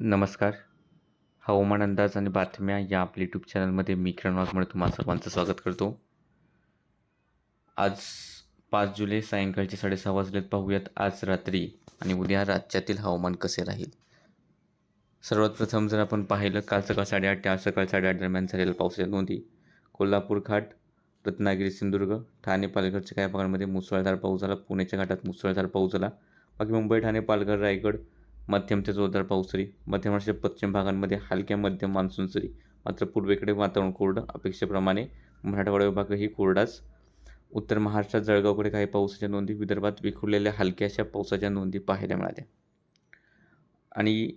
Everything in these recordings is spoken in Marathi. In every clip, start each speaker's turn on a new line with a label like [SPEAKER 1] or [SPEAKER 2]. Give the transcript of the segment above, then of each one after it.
[SPEAKER 1] नमस्कार. हवामान अंदाज आणि बातम्या या आपल्या यूट्यूब चॅनलमध्ये मी किरण वाघमोडे तुम्हा सर्वांचं स्वागत करतो. आज पाच जुलै सायंकाळचे साडेसहा वाजलेत. पाहूयात आज रात्री आणि उद्या राज्यातील हवामान कसे राहील? सर्वात प्रथम जर आपण पाहिलं काल सकाळ साडेआठ ते आज सकाळ साडेआठ दरम्यान झालेल्या पावसाच्या नोंदी. कोल्हापूर घाट रत्नागिरी सिंधुदुर्ग ठाणे पालघरच्या काही भागांमध्ये मुसळधार पाऊस झाला. पुण्याच्या घाटात मुसळधार पाऊस झाला. बाकी मुंबई ठाणे पालघर रायगड मध्यम ते जोरदार पाऊस सरी मध्य महाराष्ट्राच्या पश्चिम भागांमध्ये हलक्या मध्यम मान्सून सरी मात्र पूर्वेकडे वातावरण कोरडं अपेक्षेप्रमाणे मराठवाडा विभागही कोरडाच. उत्तर महाराष्ट्रात जळगावकडे काही पावसाच्या नोंदी विदर्भात विखुरलेल्या हलक्याशा पावसाच्या नोंदी पाहायला मिळाल्या. आणि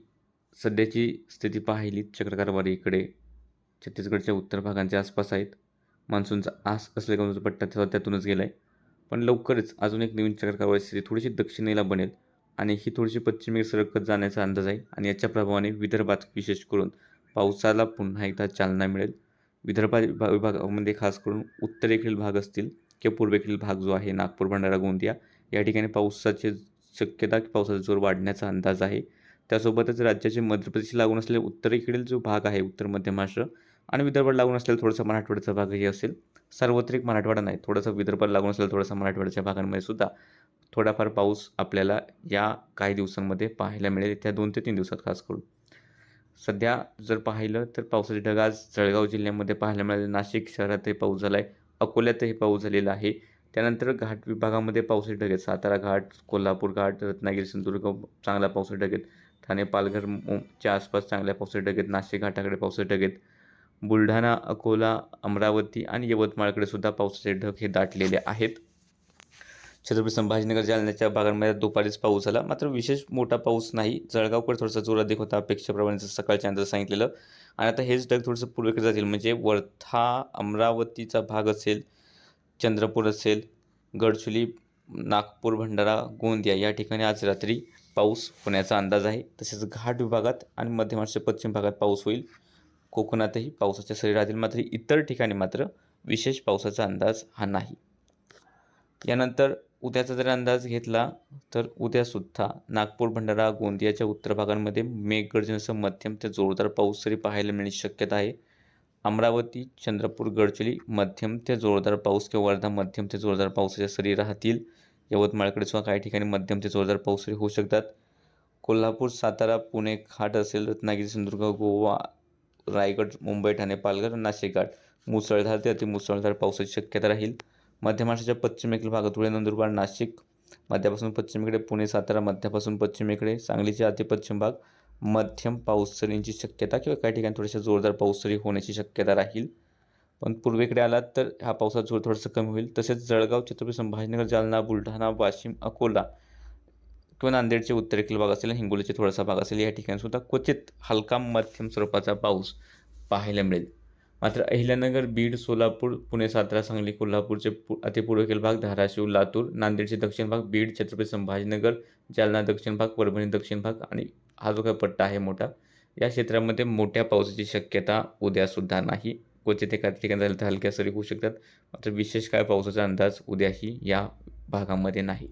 [SPEAKER 1] सध्याची स्थिती पाहिली चक्रकारवारी इकडे छत्तीसगडच्या उत्तर भागांच्या आसपास आहेत. मान्सूनचा आस असलेला पट्टा त्यातूनच गेला आहे पण लवकरच अजून एक नवीन चक्रकारवारी स्थिती थोडीशी दक्षिणेला बनेल आणि ही थोडीशी पश्चिमेकडे सरकत जाण्याचा अंदाज आहे. आणि याच्या प्रभावाने विदर्भात विशेष करून पावसाला पुन्हा एकदा चालना मिळेल. विदर्भा विभा विभागामध्ये खास करून उत्तरेकडील भाग असतील किंवा पूर्वेकडील भाग जो आहे नागपूर भंडारा गोंदिया या ठिकाणी पावसाची शक्यता पावसाचा जोर वाढण्याचा अंदाज आहे. त्यासोबतच राज्याचे मध्य प्रदेश लागून असलेले उत्तरेकडील जो भाग आहे उत्तर मध्य महाराष्ट्र आणि विदर्भात लागून असलेला थोडासा मराठवाड्याचा भागही असेल. सार्वत्रिक मराठवाडा नाही थोडासा विदर्भात लागून असलेला थोडासा मराठवाड्याच्या भागांमध्ये सुद्धा थोडाफार पाऊस आपल्याला या काही दिवसांमध्ये पाहायला मिळेल त्या दोन ते तीन दिवसात खास करून. सध्या जर पाहिलं तर पावसाचे ढग आज जळगाव जिल्ह्यामध्ये पाहायला मिळाले. नाशिक शहरातही पाऊस झाला आहे अकोल्यातही पाऊस झालेला आहे. त्यानंतर घाट विभागामध्ये पावसाचे ढग आहेत. सातारा घाट कोल्हापूर घाट रत्नागिरी सिंधुदुर्ग चांगला पावसाचे ढग आहेत. ठाणे पालघर च्या आसपास चांगल्या पावसाचे ढग आहेत. नाशिक घाटाकडे पावसाचे ढग आहेत. बुलढाणा अकोला अमरावती आणि यवतमाळकडे सुद्धा पावसाचे ढग हे दाटलेले आहेत. छत्रपती संभाजीनगर जालन्याच्या भागांमध्ये दुपारीच पाऊस झाला. मात्र विशेष मोठा पाऊस नाही. जळगावकडे थोडासा जोर अधिक होता. अपेक्षेप्रमाणे सकाळच्या अंदाज सांगितलेलं. आणि आता हेच ढग थोडंसं पूर्वेकडे जातील. म्हणजे वर्धा अमरावतीचा भाग असेल चंद्रपूर असेल गडचुली नागपूर भंडारा गोंदिया या ठिकाणी आज रात्री पाऊस होण्याचा अंदाज आहे. तसेच घाट विभागात आणि मध्य महाराष्ट्र पश्चिम भागात पाऊस होईल. कोकणातही पावसाच्या सरी राहतील मात्र इतर ठिकाणी मात्र विशेष पावसाचा अंदाज हा नाही. यानंतर उद्याचा जर अंदाज घेतला तर उद्यासुद्धा नागपूर भंडारा गोंदियाच्या उत्तर भागांमध्ये मेघगर्जनेसह मध्यम ते जोरदार पाऊस तरी पाहायला मिळण्याची शक्यता आहे. अमरावती चंद्रपूर गडचिरोली मध्यम ते जोरदार पाऊस किंवा वर्धा मध्यम ते जोरदार पावसाच्या सरी राहतील. यवतमाळकडे सुद्धा काही ठिकाणी मध्यम ते जोरदार पाऊस सरी होऊ शकतात. कोल्हापूर सातारा पुणे घाट असेल रत्नागिरी सिंधुदुर्ग गोवा रायगड मुंबई ठाणे पालघर नाशिक घाट मुसळधार ते अतिमुसळधार पावसाची शक्यता राहील. मध्य महाराष्ट्राच्या पश्चिमेकडील भागात धुळे नंदुरबार नाशिक मध्यापासून पश्चिमेकडे पुणे सातारा मध्यापासून पश्चिमेकडे सांगलीचे अतिपश्चिम भाग मध्यम पाऊससरींची शक्यता किंवा काही ठिकाणी थोड्याशा जोरदार पाऊससरी होण्याची शक्यता राहील. पण पूर्वेकडे आलात तर ह्या पावसाचा जोर थोडंसं कमी होईल. तसेच जळगाव छत्रपती संभाजीनगर जालना बुलढाणा वाशिम अकोला किंवा नांदेडचे उत्तरेकडील भाग असेल हिंगोलीचे थोडासा भाग असेल या ठिकाणी सुद्धा क्वचित हलका मध्यम स्वरूपाचा पाऊस पाहायला मिळेल. मात्र अहिल्यानगर बीड सोलापूर पुणे सातारा सांगली कोल्हापूरचे पु अतिपूर्वेकडील भाग धाराशिव लातूर नांदेडचे दक्षिण भाग बीड छत्रपती संभाजीनगर जालना दक्षिण भाग परभणी दक्षिण भाग आणि हा जो काही पट्टा आहे मोठा या क्षेत्रामध्ये मोठ्या पावसाची शक्यता उद्यासुद्धा नाही. क्वचित एका ठिकाणी झालं तर हलक्या सरी होऊ शकतात मात्र विशेष काय पावसाचा अंदाज उद्याही या भागामध्ये नाही.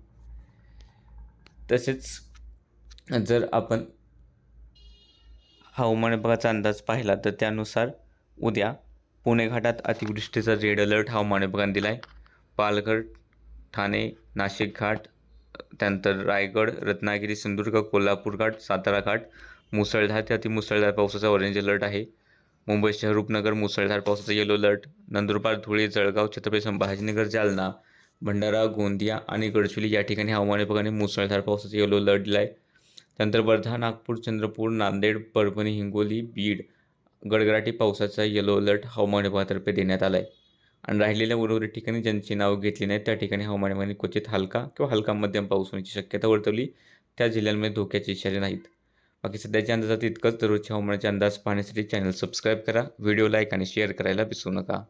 [SPEAKER 1] तसेच जर आपण हवामान विभागाचा अंदाज पाहिला तर त्यानुसार उद्या पुणे घाटात अतिवृष्टीचा रेड अलर्ट हवामान विभागाने दिला आहे पालघर ठाणे नाशिक घाट त्यानंतर रायगड रत्नागिरी सिंधुदुर्ग कोल्हापूर घाट सातारा घाट मुसळधार ते अतिमुसळधार पावसाचा ऑरेंज अलर्ट आहे. मुंबई शहर रूपनगर मुसळधार पावसाचा येलो अलर्ट नंदुरबार धुळे जळगाव छत्रपती संभाजीनगर जालना भंडारा गोंदिया आणि गडचिरोली या ठिकाणी हवामान विभागाने मुसळधार पावसाचा येलो अलर्ट दिला आहे त्यानंतर वर्धा नागपूर चंद्रपूर नांदेड परभणी हिंगोली बीड गडगडाटी पावसाचा येलो अलर्ट हवामान विभागातर्फे देण्यात आला आहे आणि राहिलेल्या उर्वरित ठिकाणी ज्यांची नावं घेतली नाहीत त्या ठिकाणी हवामान विभागाने क्वचित हलका किंवा हलका मध्यम पाऊस होण्याची शक्यता वर्तवली. त्या जिल्ह्यांमध्ये धोक्याचे इशारे नाहीत. बाकी सध्याच्या अंदाजात इतकंच. दररोजच्या हवामानाचे अंदाज पाहण्यासाठी चॅनल सबस्क्राईब करा व्हिडिओ लाईक आणि शेअर करायला विसरू नका.